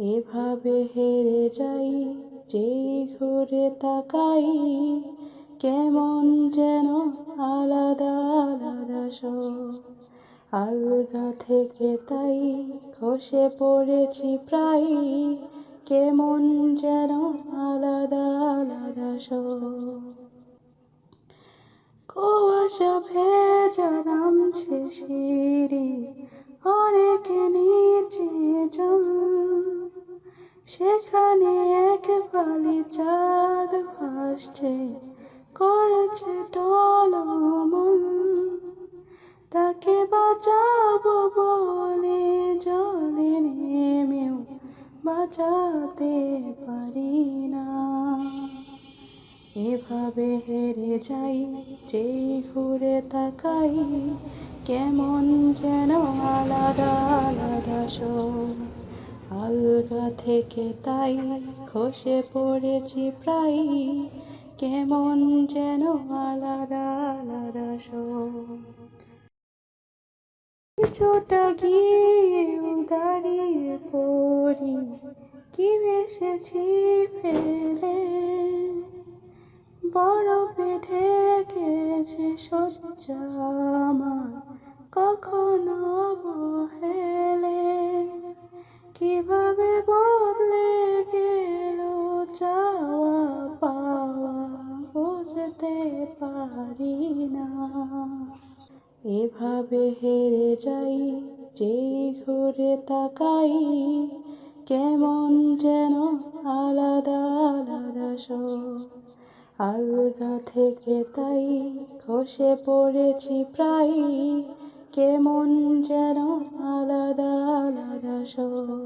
এভাবে হেরে যাই যেই ঘুরে তাকাই, কেমন যেন আলাদা আলাদা সব। আলগা থেকে তাই খসে পড়েছি প্রায়, কেমন যেন আলাদা আলাদা সব। কুয়াশা ভেজা নামছে সিঁড়ি এক বালি চাঁদ ভাসছে, করেছে টলমল তাকে বাঁচাবো বলে জলে নেমেও, বাঁচাতে পারি না। এভাবে হেরে যাই, যেই ঘুরে তাকাই, কেমন যেন থেকে তাই খসে পড়েছি প্রায়। কেমন যেন আলাদা আলাদা ছোটা গিয়ে দাঁড়িয়ে পড়ি কি ভেসেছি ফেলে। বরফে ঢেকেছে সজ্জা কীভাবে বদলে গেল চাওয়া পাওয়া বুঝতে পারি না। এভাবে হেরে যাই যেই ঘুরে তাকাই, কেমন যেন আলাদা আলাদা সব। আলগা থেকে তাই খসে পড়েছি প্রায়, কেমন যেন আলাদা আলাদা সব।